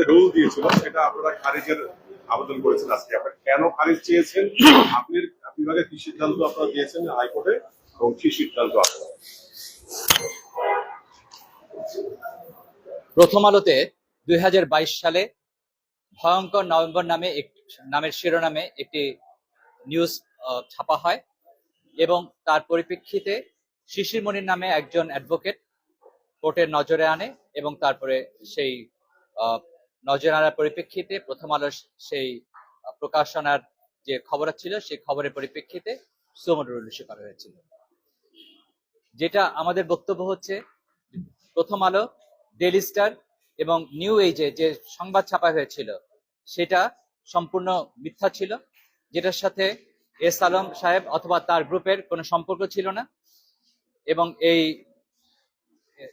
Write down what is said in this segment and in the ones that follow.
যে রুল দিয়েছিল, সেটা আপনারা খারিজের আবেদন করেছেন আজকে। আপনারা কেন খারিজ চেয়েছেন? আপনি বিভাগের কি সিদ্ধান্ত আপনারা দিয়েছেন হাইকোর্টে? এবং কি সিদ্ধান্ত আপনারা? প্রথম আলোতে দুই হাজার বাইশ সালে ভয়ঙ্কর নভেম্বর নামে নামের শিরোনামে একটি নিউজ ছাপা হয় এবং তার পরিপ্রেক্ষিতে শিশির মনির নামে একজন অ্যাডভোকেট কোর্টের নজরে আনে এবং তারপরে সেই আহ, নজরে আনার পরিপ্রেক্ষিতে প্রথম আলোর সেই প্রকাশনার যে খবর ছিল সেই খবরের পরিপ্রেক্ষিতে করা হয়েছিল। যেটা আমাদের বক্তব্য হচ্ছে প্রথম আলো ডেইলি স্টার এবং নিউ এইজে যে সংবাদ ছাপা হয়েছিল সেটা সম্পূর্ণ মিথ্যা ছিল যেটার সাথে এস আলম সাহেব অথবা তার গ্রুপের কোনো সম্পর্ক ছিল না। এবং এই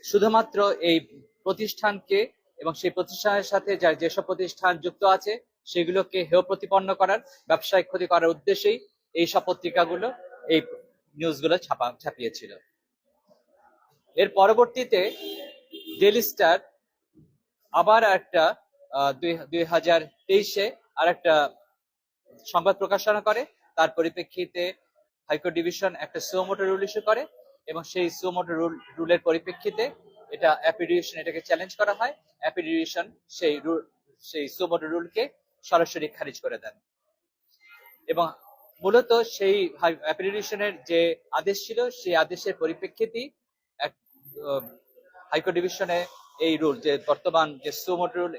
শুধুমাত্র এই প্রতিষ্ঠানকে এবং সেই প্রতিষ্ঠানের সাথে যা যেসব প্রতিষ্ঠান যুক্ত আছে, সেগুলোকে হেয় প্রতিপন্ন করার ব্যবসায়িক ক্ষতি করার উদ্দেশ্যেই এই সব পত্রিকাগুলো এই নিউজগুলো ছাপা, ছাপিয়েছিল। এর পরবর্তীতে ডেলি স্টার আবার একটা দুই হাজার তেইশে আর একটা সংবাদ প্রকাশনা করে। তার পরিপ্রেক্ষিতে হাইকোর্ট ডিভিশন একটা সুমোটো রুল ইস্যু করে এবং সেই সুমোটো রুল রুলের পরিপ্রেক্ষিতে এটা অ্যাপিডিউশন এটাকে চ্যালেঞ্জ করা হয় অ্যাপিডিউশন সেই রুল সেই সুমোটো রুলকে সরাসরি খারিজ করে দেন। এবং মূলত সেই অ্যাপিডিউশনের যে আদেশ ছিল, সেই আদেশের পরিপ্রেক্ষিতেই হাইকোর্ট ডিভিশনে এই রুল যে বর্তমান যে সুমোট রুল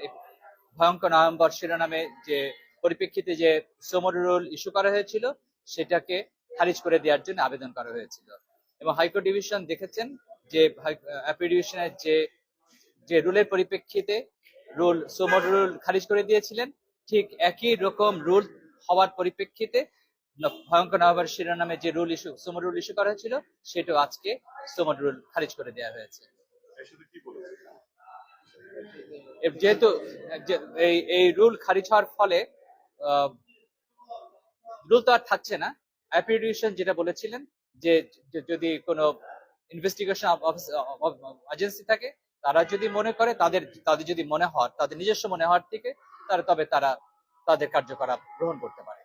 ভয়ঙ্কর নভেম্বর শিরোনামে যে পরিপ্রেক্ষিতে যে সুমোট রুল ইস্যু করা হয়েছিল, সেটাকে খারিজ করে দেওয়ার জন্য আবেদন করা হয়েছিল। এবং হাইকোর্ট ডিভিশন দেখেছেন যে অ্যাপিডিউশনের যে যে রুলের পরিপ্রেক্ষিতে রুল, সুমোট রুল খারিজ করে দিয়েছিলেন, ঠিক একই রকম রুল হওয়ার পরিপ্রেক্ষিতে ভয়ঙ্কর নভেম্বর শিরোনামে যে rule issue, suo moto rule issue করা হয়েছিল, সেটাও আজকে সুমোট রুল খারিজ করে দেওয়া হয়েছে। যেহেতু এই এই রুল খারিজ হওয়ার ফলে রুল তো আর থাকছে না। অ্যাপিডিউশন যেটা বলেছিলেন যে যদি কোনো ইনভেস্টিগেশন এজেন্সি থাকে, তারা যদি মনে করে তাদের তাদের যদি মনে হওয়ার তাদের নিজস্ব মনে হওয়ার থেকে তবে তারা তাদের কার্যকলাপ গ্রহণ করতে পারে।